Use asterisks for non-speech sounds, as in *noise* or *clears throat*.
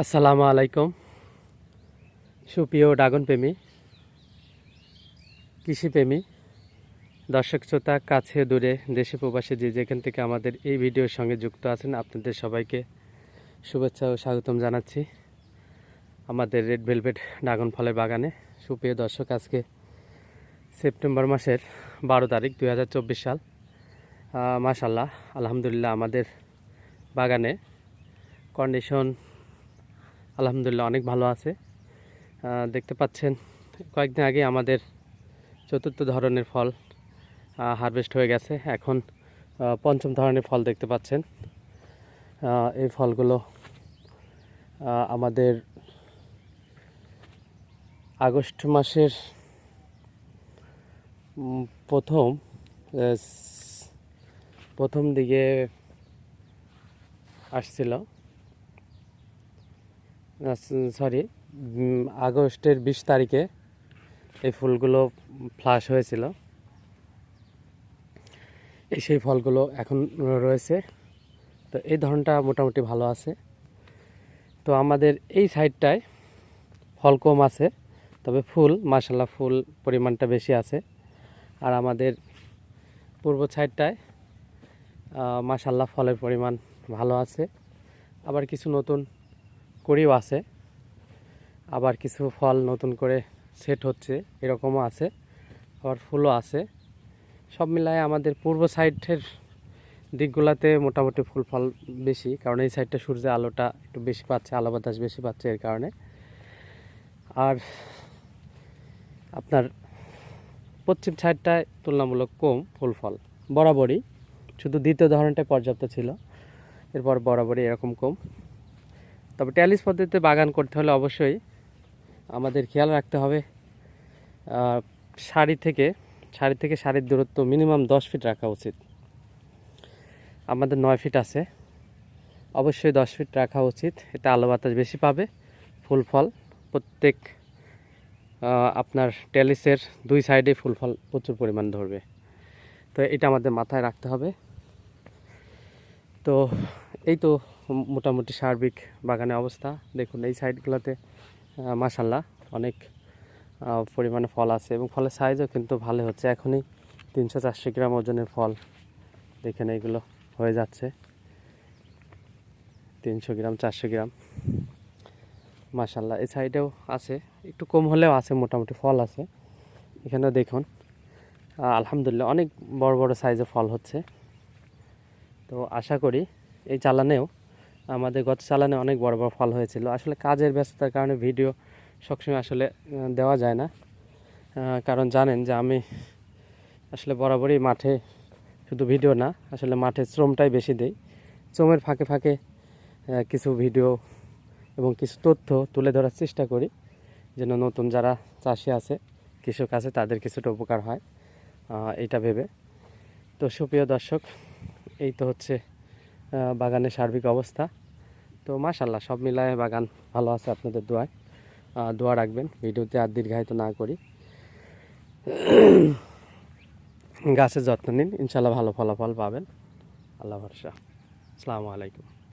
আসসালামু আলাইকুম। সুপ্রিয় ড্রাগন প্রেমী কৃষিপ্রেমী দর্শক শ্রোতা কাছে দূরে দেশে প্রবাসে যে যেখান থেকে আমাদের এই ভিডিওর সঙ্গে যুক্ত আছেন আপনাদের সবাইকে শুভেচ্ছা ও স্বাগতম জানাচ্ছি আমাদের রেড ভেলভেট ড্রাগন ফলের বাগানে। সুপ্রিয় দর্শক আজকে সেপ্টেম্বর মাসের বারো তারিখ দু হাজার চব্বিশ সাল। আহ, মাশাল্লাহ আলহামদুলিল্লাহ আমাদের বাগানে কন্ডিশন আলহামদুলিল্লাহ, অনেক ভালো আছে। দেখতে পাচ্ছেন, কয়েকদিন আগে আমাদের চতুর্থ ধরনের ফল হারভেস্ট হয়ে গেছে। এখন পঞ্চম ধরনের ফল দেখতে পাচ্ছেন। এই ফলগুলো আমাদের আগস্ট মাসের প্রথম প্রথম দিকে আসছিল। সরি আগস্টের বিশ তারিখে এই ফুলগুলো ফ্লাশ হয়েছিল। এই সেই ফলগুলো এখন রয়েছে। তো এই ধরনটা মোটামুটি ভালো আছে। তো আমাদের এই সাইডটায় ফল কম আছে, তবে ফুল মাসাল্লাহ ফুল পরিমাণটা বেশি আছে। আর আমাদের পূর্ব সাইডটায় মাসাল্লাহ ফলের পরিমাণ ভালো আছে। আবার কিছু নতুন করিও আছে। আবার কিছু ফল নতুন করে সেট হচ্ছে, এরকমও আছে, আবার ফুলও আছে। সব মিলায় আমাদের পূর্ব সাইডের দিকগুলোতে মোটামুটি ফুল ফল বেশি, কারণ এই সাইডটা সূর্যের আলোটা একটু বেশি পাচ্ছে, আলো বাতাস বেশি পাচ্ছে এর কারণে। আর আপনার পশ্চিম সাইডটায় তুলনামূলক কম ফুল ফল, বরাবরই। শুধু দ্বিতীয় ধরনটাই পর্যাপ্ত ছিল, এরপর বরাবরই এরকম কম। তবে ট্যালিস পদ্ধতিতে বাগান করতে হলে অবশ্যই আমাদের খেয়াল রাখতে হবে। সারি থেকে সারি থেকে সারির দূরত্ব মিনিমাম দশ ফিট রাখা উচিত। আমাদের নয় ফিট আছে। অবশ্যই দশ ফিট রাখা উচিত। এতে আলো বাতাস বেশি পাবে, ফুল ফল। প্রত্যেক আপনার ট্যালিসের দুই সাইডে ফুল ফল প্রচুর পরিমাণ ধরবে। তো এটা আমাদের মাথায় রাখতে হবে। তো, এই তো মোটামুটি সার্বিক বাগানের অবস্থা। দেখুন, এই সাইডগুলোতে মাসাল্লাহ অনেক পরিমাণে ফল আছে এবং ফলের সাইজও কিন্তু ভালো হচ্ছে। এখনই তিনশো চারশো গ্রাম ওজনের ফল দেখেন এইগুলো হয়ে যাচ্ছে। তিনশো গ্রাম, চারশো গ্রাম মাসাল্লাহ এই সাইডেও আছে, একটু কম হলেও আছে, মোটামুটি ফল আছে। এখানেও দেখুন আলহামদুলিল্লাহ অনেক বড় বড় সাইজে ফল হচ্ছে। তো আশা করি এই চালানেও আমাদের গত চালানে অনেক বড় বড় ফল হয়েছিল। আসলে কাজের ব্যস্ততার কারণে ভিডিও সবসময় আসলে দেওয়া যায় না। কারণ জানেন যে আমি আসলে বরাবরই মাঠে শুধু ভিডিও না, আসলে মাঠে শ্রমটাই বেশি দেই। শ্রমের ফাঁকে ফাঁকে কিছু ভিডিও এবং কিছু তথ্য তুলে ধরার চেষ্টা করি, যেন নতুন যারা চাষি আছে, কৃষক আছে, তাদের কিছুটা উপকার হয় এটা ভেবে। তো সুপ্রিয় দর্শক, এই তো হচ্ছে বাগানের সার্বিক অবস্থা। তো মাশাল্লাহ সব মিলায় বাগান ভালো আছে আপনাদের দোয়ায়। দোয়া রাখবেন, ভিডিওতে আর দীর্ঘায়িত না করি। *clears throat* গাছের যত্ন নিন ইনশাল্লাহ ভালো ফলাফল পাবেন। আল্লাহ ভরসা। আসসালামু আলাইকুম।